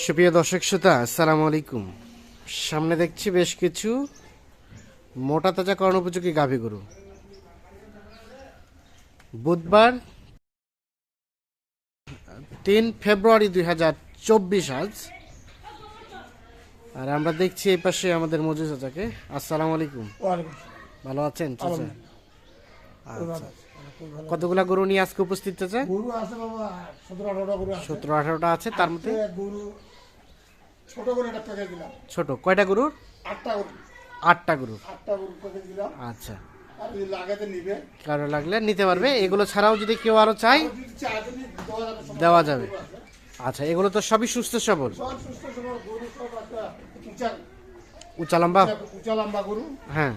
সুপ্রিয় দর্শক শ্রোতা আসসালামু আলাইকুম। সামনে দেখছি বেশ কিছু মোটা তাজা কর্ণ উপযোগী গাভী গরু। বুধবার তিন ফেব্রুয়ারি দুই হাজার চব্বিশ আজ। আর আমরা দেখছি এই পাশে আমাদের মজু চাচাকে। আসসালামু আলাইকুম। ভালো আছেন চাচা? আচ্ছা। কতগুলা গরু নিয়ে আজকে উপস্থিত চাচা গরু আছে বাবা সতেরো আঠারোটা গরু আছে। সতেরো আঠারোটা আছে তার মধ্যে? গরু ছোট করে একটা প্যাকেজ দিলাম। ছোট কয়টা গরুর? আটটা গরু। আটটা গরু আটটা গরু প্যাকেজ দিলাম। আচ্ছা। কারও লাগলে নিতে পারবে। এগুলো ছাড়াও যদি কেউ আরও চাই দেওয়া যাবে আচ্ছা এগুলো তো সবই সুস্থ সবল। সব সুস্থ সবল গরু সব একটা উঁচা লম্বা? উঁচা লম্বা গরু। হ্যাঁ।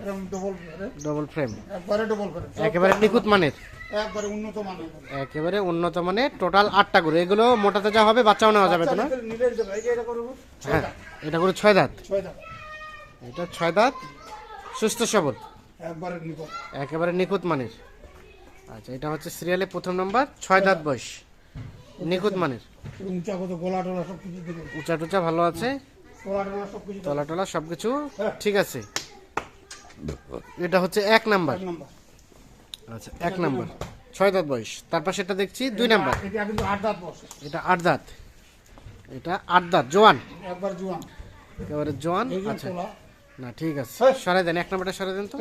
ডবল ফ্রেম একবারে ডবল করে একেবারে নিখুঁত মানের। একবারে উন্নত মানের। একেবারে উন্নত মানের টোটাল আটটা গরু। এগুলো মোটা তাজা হবে বাচ্চাও নেওয়া যাবে তো না? যে হ্যাঁ এটা করে ছয় দাঁত? এটা ছয় দাঁত সুস্থ সবল? একবারে নিখুঁত। মানের। আচ্ছা এটা হচ্ছে সিরিয়ালে প্রথম নম্বর ছয় দাঁত বয়স। নিখুঁত মানের। উঁচা কত গোলা টোলা সব কিছু উঁচা টুচা ভালো আছে? তলা টলা সব কিছু ঠিক আছে। এটা হচ্ছে এক নাম্বার এক নম্বর আচ্ছা এক নাম্বার। ছয় দাঁত বয়স। তারপর সেটা দেখছি দুই নাম্বার। এটা কিন্তু আট দাঁত এটা আট দাঁত। এটা আট দাঁত। জোয়ান? একবার জোয়ান। একেবারে জোয়ান। আচ্ছা। না ঠিক আছে। হ্যাঁ। সরাই দেন এক নাম্বারটা সরাই দেন তো।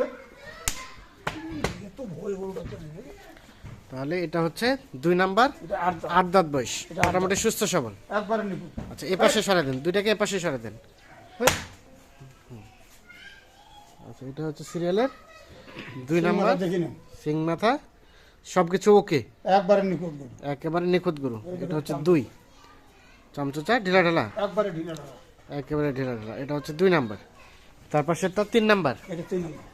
তাহলে এটা হচ্ছে দুই নাম্বার। আট দাঁত। বয়স। এটা মোটামুটি সুস্থ সবল। আচ্ছা এ পাশে সরাই দেন। দুইটাকে এ পাশে সরাই দেন। হ্যাঁ। আচ্ছা এটা হচ্ছে সিরিয়ালের দুই নাম্বার। দেখি সিং মাথা সব কিছু ওকে? একবারে নিখুঁত গরু। একেবারে নিখুঁত গুরু। এটা হচ্ছে দুই। চামচুচা ঢিলা ঢালা একবারে ঢিলা ঢালা একেবারে ঢিলা ঢালা এটা হচ্ছে দুই নাম্বার। তারপর সেটা তিন নাম্বার। এটা তিন নম্বর।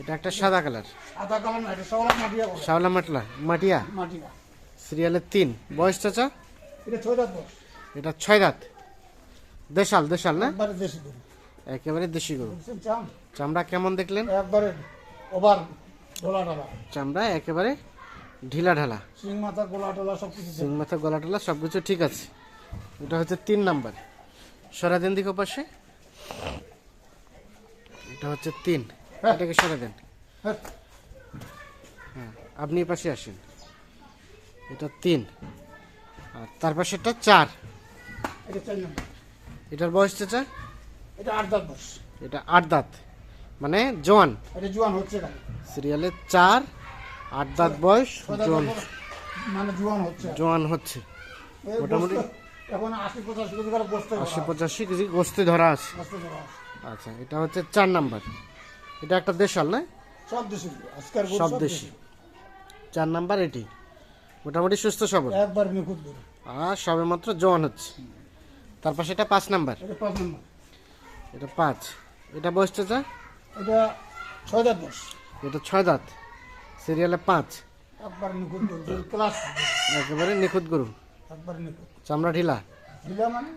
এটা একটা সাদা কালার। আধা কালার না এটা সবলা মাটিয়া শাওলা মাটলা মাটিয়া? মাটিয়া। সিরিয়ালের তিন। বয়স চাচা? এটা ছয় দাঁত বস এটা ছয় দাঁত। দেশাল দেশাল না? একবারে দেশি গরু। একেবারে দেশি গরু। চামড়া কেমন দেখলেন? একবারে ওভার চামড়া একেবারে ঢিলা ঢালা। সিং মাথা গোলা টোলা সব কিছু সিং মাথা গলা টলা সব কিছু ঠিক আছে। এটা হচ্ছে তিন নাম্বার। সরা দেন দিকে পাশে এটা হচ্ছে তিন। এটাকে সরা দেন। হ্যাঁ। হ্যাঁ আপনি পাশে আসেন। এটা তিন। আর তার পাশেরটা এটা চার নম্বর। এটার বয়স চাচা এটা আট দাঁত বস এটা আট দাঁত। মানে জোয়ান। এটা জোয়ান হচ্ছে সিরিয়ালে চার আট দাঁত বয়স জোয়ান। মানে জোয়ান হচ্ছে। জোয়ান হচ্ছে। মোটামুটি- এখন আশি পঁচাশি কেজি করে বসতে আশি পঁচাশি কেজি গোস্তে ধরা আছে। আচ্ছা এটা হচ্ছে চার নাম্বার। এটা একটা দেশাল না? সব দেশি। আজকের সব দেশি। চার নাম্বার এটি। মোটামুটি সুস্থ সবল। একবার নিখুঁত আর সবে মাত্র জোয়ান হচ্ছে। তারপর সেটা পাঁচ নাম্বার। এটা পাঁচ নম্বর। এটা পাঁচ। এটা বয়স চাচা এটা ছয় দাঁত বস। এটা ছয় দাঁত। সিরিয়ালে পাঁচ। একবার নিখুঁত গরু গরু ক্লাস একেবারে নিখুঁত গরু। একবার নিখুঁত। চামড়া ঢিলা। মানে?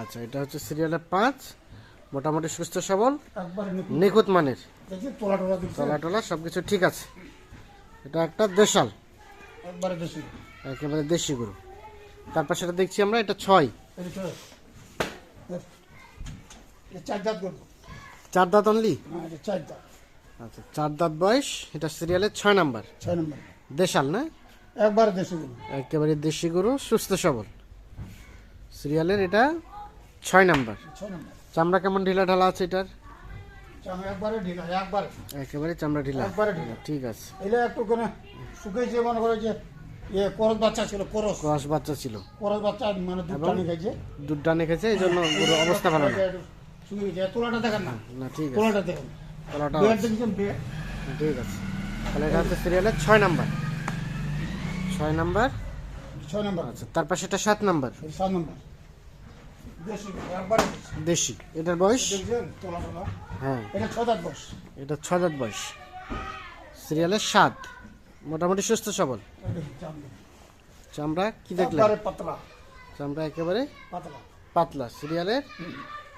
আচ্ছা এটা হচ্ছে সিরিয়ালে পাঁচ। মোটামুটি সুস্থ সবল। নিখুঁত। মানের। তোলা টোলা সব কিছু ঠিক আছে। এটা একটা দেশাল। একবারে দেশি গরু। তারপর সেটা দেখছি আমরা এটা ছয়। চার দাঁত গরু। চার দাঁত অনলি চার দাঁত। আচ্ছা চার দাঁত বয়স এটা সিরিয়ালের ছয় নাম্বার। ছয় নম্বর। দেশাল না? একবারে দেশি গরু। একেবারে দেশি গরু সুস্থ সবল। সিরিয়ালের এটা ছয় নাম্বার। চামড়া কেমন ঢিলা ঢালা আছে এটার? একবারে ঢিলা একেবারে। চামড়া ঢিলা। ঠিক আছে। এলে একটু করে শুকিয়েছে মনে করে যে করস বাচ্চা ছিল করস। ক্রস বাচ্চা ছিল। করস বাচ্চা মানে দুধ টানি দুধ টানে খেয়েছে এই জন্য অবস্থা ভালো না। একটু শুকিয়েছে তোলাটা দেখেন না। না ঠিক আছে। তোলাটা দেখেন। তলাটা বেড দেখছেন বেড ঠিক আছে। তাহলে এটা হচ্ছে সিরিয়ালের ছয় নাম্বার। ছয় নাম্বার? ছয় নম্বর। আচ্ছা তারপর সেটা সাত নাম্বার। সাত নম্বর। দেশি এটার বয়স? হ্যাঁ। এটা ছয় দাঁত বস এটা ছয় দাঁত বয়স। সিরিয়ালের সাত। মোটামুটি সুস্থ সবল। চামড়া। কি দেখলেন? চামড়া একেবারে পাতলা। পাতলা। সিরিয়ালের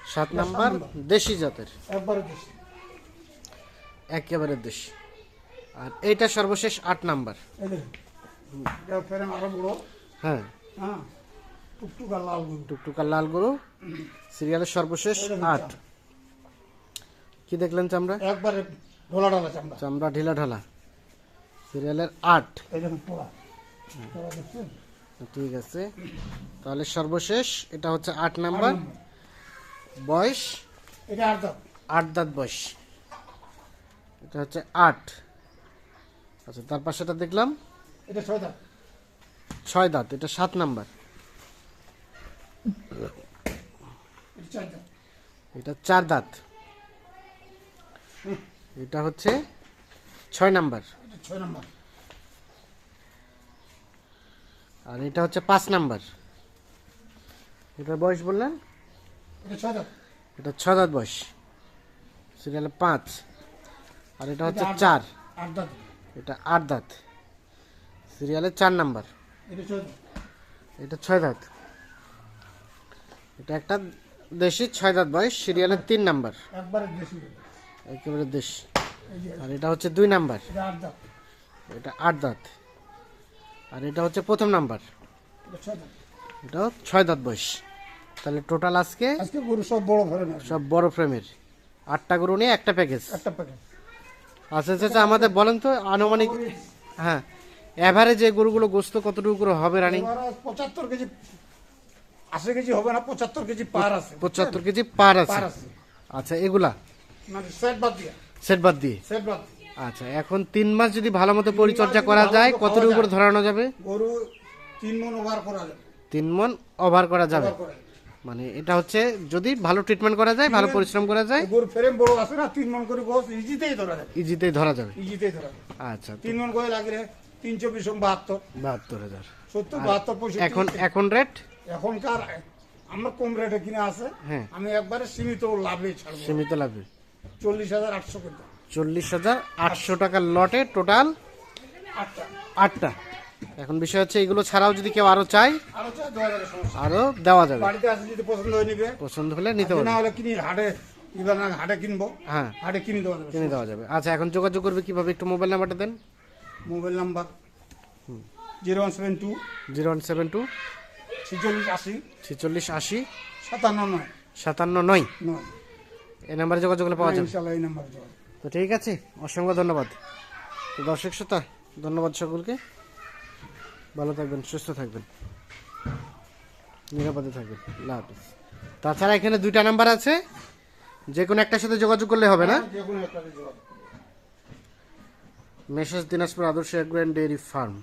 সাত নাম্বার দেশি জাতের। একবারে দেশি। একেবারে দেশি। আর এইটা সর্বশেষ আট নাম্বার। হ্যাঁ। হ্যাঁ। টুকটুকা লাল গরু। সিরিয়ালের সর্বশেষ আট। কি দেখলেন চামড়া? একবারে ঢোলা ঢালা চামড়া। চামড়া ঢিলা ঢালা। সিরিয়ালের আট। ঠিক আছে। তাহলে সর্বশেষ এটা হচ্ছে আট নাম্বার। বয়স? এটা আট দাঁত। বয়স। এটা হচ্ছে আট। আচ্ছা তার পাশেটা দেখলাম। এটা ছয় দাম ছয় দাঁত এটা সাত নাম্বার। এটা চার এটা দাঁত। এটা হচ্ছে ছয় নাম্বার। ছয় নম্বর। আর এটা হচ্ছে পাঁচ নাম্বার। এটার বয়স বললেন? এটা ছয় দাঁত। বয়স। সিরিয়ালে পাঁচ। আর এটা হচ্ছে চার। এটা আট দাঁত। সিরিয়ালে চার নাম্বার। এটা ছয় দাঁত। এটা একটা দেশি ছয় দাঁত বয়স সিরিয়ালের তিন নাম্বার। একবারে দেশি আর এটা হচ্ছে দুই নাম্বার। এটা আট দাঁত। আর এটা হচ্ছে প্রথম নাম্বার। এটা এটাও ছয় দাঁত বয়স। তাহলে টোটাল আজকে আজকে গরু সব বড় ধরনের। সব বড় ফ্রেমের। আটটা গরু নিয়ে একটা প্যাকেজ একটা প্যাকেট আচ্ছা আচ্ছা আচ্ছা, আমাদের বলেন তো আনুমানিক হ্যাঁ অ্যাভারেজ এই গরুগুলো গোস্ত কতটুকু করে হবে রানিং পঁচাত্তর কেজি আশি কেজি হবে না পঁচাত্তর কেজি পার আছে। পঁচাত্তর কেজি পার আছে। আচ্ছা এগুলা? মানে সেট বাদ দিয়া। সেট বাদ দিয়ে? সেট বাদ। আচ্ছা এখন তিন মাস যদি ভালো মতো পরিচর্যা করা যায় কতটুকু করে ধরানো যাবে? গরু তিন মন ওভার করা যাবে। তিন মন ওভার করা যাবে। মানে এটা হচ্ছে যদি ভালো ট্রিটমেন্ট করা যায় ভালো পরিশ্রম করা যায় গরু ফ্রেম বড় আছে না তিন মন করে গোস ইজিতেই ধরা যাবে। ইজিতেই ধরা যাবে। ইজিতেই ধরা যাবে। আচ্ছা তিন মন করে লাগলে তিন চব্বিশ বাহাত্তর। বাহাত্তর হাজার। সত্তর বাহাত্তর পঁয়ষট্টি এখন এখন রেট এখনকার আমরা কম রেটে কিনে আছে। হ্যাঁ। আমি একবারে সীমিত লাভে ছাড়বো। সীমিত লাভে। চল্লিশ হাজার আটশো। চল্লিশ হাজার আটশো টাকার লটে টোটাল আটটা। আটটা। এখন বিষয় হচ্ছে এগুলো ছাড়াও যদি কেউ আরও চায় আরও দেওয়া যাবে বাড়িতে যদি পছন্দ হয়ে নিবে। পছন্দ হলে নিতে না হলে কিনি হাটে এবার না হাটে কিনবো। হ্যাঁ। হাটে কিনে দেওয়া যাবে কিনে দেওয়া যাবে। আচ্ছা এখন যোগাযোগ করবে কীভাবে? একটু মোবাইল নাম্বারটা দেন। Mobile number zero one seven two zero one seven two ছিচল্লিশ আশি। ছেচল্লিশ আশি সাতান্ন নয়। সাতান্ন নয়। নয়। এই নাম্বারে যোগাযোগ করলে পাওয়া যাবে। ইনশাল্লাহ এই নাম্বার যাবে তো ঠিক আছে অসংখ্য ধন্যবাদ। দর্শক শ্রোতা ধন্যবাদ সকলকে। ভালো থাকবেন সুস্থ থাকবেন। নিরাপদে থাকবেন। আল্লাহ হাফিজ। তাছাড়া এখানে দুইটা নাম্বার আছে। যে কোনো একটার সাথে যোগাযোগ করলে হবে না। মেসেজ দিনাজপুর আদর্শ অ্যান্ড ডেয়ারি ফার্ম।